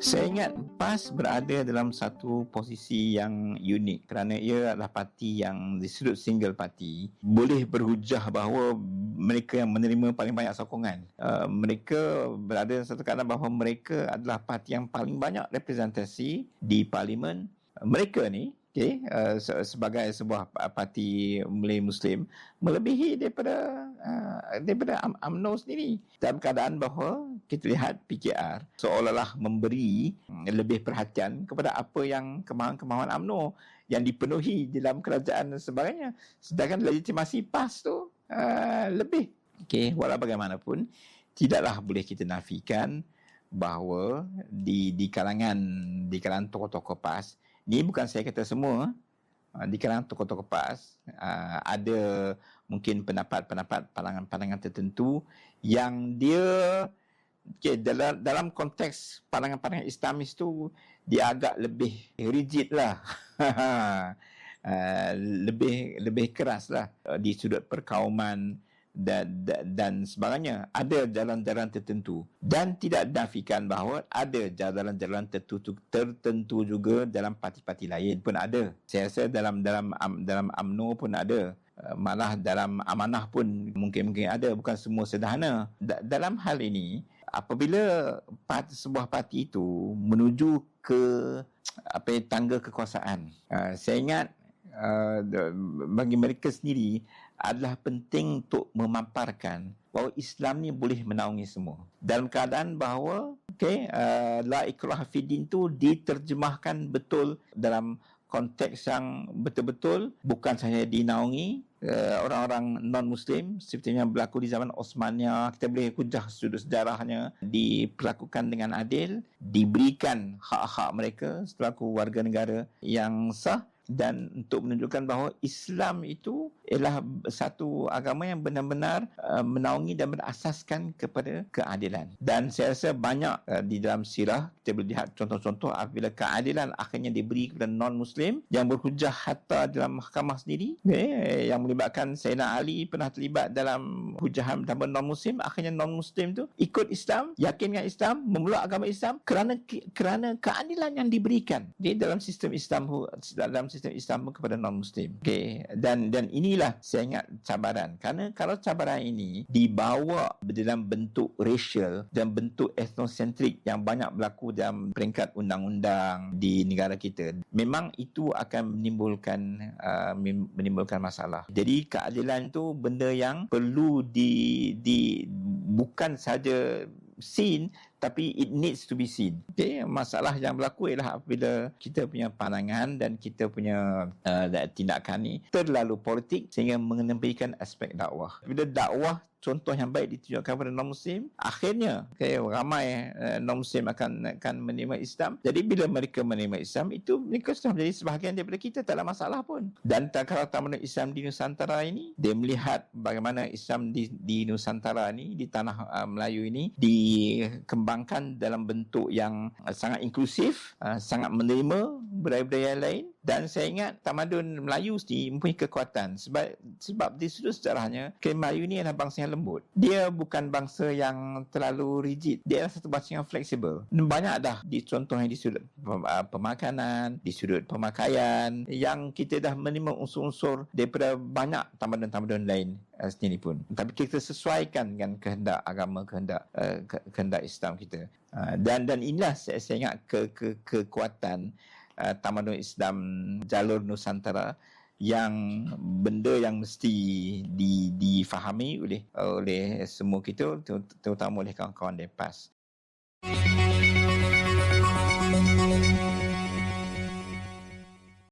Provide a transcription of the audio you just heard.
Saya ingat PAS berada dalam satu posisi yang unik kerana ia adalah parti yang di sudut single parti boleh berhujah bahawa mereka yang menerima paling banyak sokongan. Uh, mereka berada dalam satu keadaan bahawa mereka adalah parti yang paling banyak representasi di parlimen. Mereka ni okay, uh, sebagai sebuah parti Malay Muslim melebihi daripada uh, daripada UMNO sendiri. Dalam keadaan bahawa kita lihat PKR seolah-olah memberi lebih perhatian kepada apa yang kemahuan-kemahuan UMNO yang dipenuhi dalam kerajaan dan sebagainya. Sedangkan legitimasi PAS tu uh, lebih. Okay, walau bagaimanapun tidaklah boleh kita nafikan bahawa di di kalangan di kalangan tokoh-tokoh PAS ni bukan saya kata semua. Ah, di kalangan tokoh-tokoh PAS ah, ada mungkin pendapat-pendapat pandangan-pandangan tertentu yang dia okay, dalam dalam konteks pandangan-pandangan Islamis tu dia agak lebih rigid lah. Uh, lebih lebih keras lah di sudut perkauman dan, dan sebagainya. Ada jalan-jalan tertentu. Dan tidak dafikan bahawa ada jalan-jalan tertentu tertentu juga dalam parti-parti lain pun ada. Saya rasa dalam dalam dalam AMNO pun ada. Eh, malah dalam amanah pun mungkin-mungkin ada. Bukan semua sederhana. Dalam hal ini apabila parti, sebuah parti itu menuju ke apa tangga kekuasaan uh, saya ingat uh, bagi mereka sendiri adalah penting untuk memaparkan bahawa Islam ni boleh menaungi semua. Dalam keadaan bahawa okay, uh, la ikrah fiddin tu diterjemahkan betul dalam konteks yang betul-betul bukan sahaja dinaungi uh, orang-orang non-Muslim seperti yang berlaku di zaman Osmania kita boleh kujah sudut sejarahnya diperlakukan dengan adil diberikan hak-hak mereka selaku warga negara yang sah dan untuk menunjukkan bahawa Islam itu ialah satu agama yang benar-benar uh, menaungi dan berasaskan kepada keadilan. Dan saya rasa banyak uh, di dalam sirah kita boleh lihat contoh-contoh apabila keadilan akhirnya diberi kepada non-muslim yang berhujah hatta dalam mahkamah sendiri okay, yang melibatkan Sayyidina Ali pernah terlibat dalam hujahan tanpa non-muslim akhirnya non-muslim tu ikut Islam, yakin dengan Islam, memeluk agama Islam kerana kerana keadilan yang diberikan di dalam sistem Islam dalam sistem Islam kepada non muslim. Okey dan dan inilah saya ingat cabaran kerana kalau cabaran ini dibawa dalam bentuk racial dan bentuk ethnocentrik yang banyak berlaku dalam peringkat undang-undang di negara kita memang itu akan menimbulkan uh, menimbulkan masalah. Jadi keadilan itu benda yang perlu di di bukan saja seen tapi it needs to be seen. Okay, masalah yang berlaku ialah apabila kita punya pandangan dan kita punya uh, tindakan ni terlalu politik sehingga mengenepikan aspek dakwah. Bila dakwah contoh yang baik ditunjukkan kepada non-muslim akhirnya okay, ramai uh, non-muslim akan akan menerima Islam jadi bila mereka menerima Islam itu mereka sudah menjadi sebahagian daripada kita tak ada masalah pun dan tak kalau tamu Islam di Nusantara ini dia melihat bagaimana Islam di, di Nusantara ini di tanah uh, Melayu ini dikembangkan dalam bentuk yang uh, sangat inklusif uh, sangat menerima budaya-budaya lain. Dan saya ingat tamadun Melayu sendiri mempunyai kekuatan. Sebab sebab di sudut sejarahnya okay, Melayu ini adalah bangsa yang lembut. Dia bukan bangsa yang terlalu rigid. Dia adalah satu bangsa yang fleksibel. Banyak dah di contohnya di sudut uh, pemakanan di sudut pemakaian yang kita dah menerima unsur-unsur daripada banyak tamadun-tamadun lain sendiri pun. Tapi kita sesuaikan dengan kehendak agama kehendak uh, kehendak Islam kita. Uh, dan dan inilah saya, saya ingat ke, ke kekuatan uh, tamadun Islam jalur Nusantara yang benda yang mesti di, difahami oleh oleh semua kita terutama oleh kawan-kawan depas. Thank you.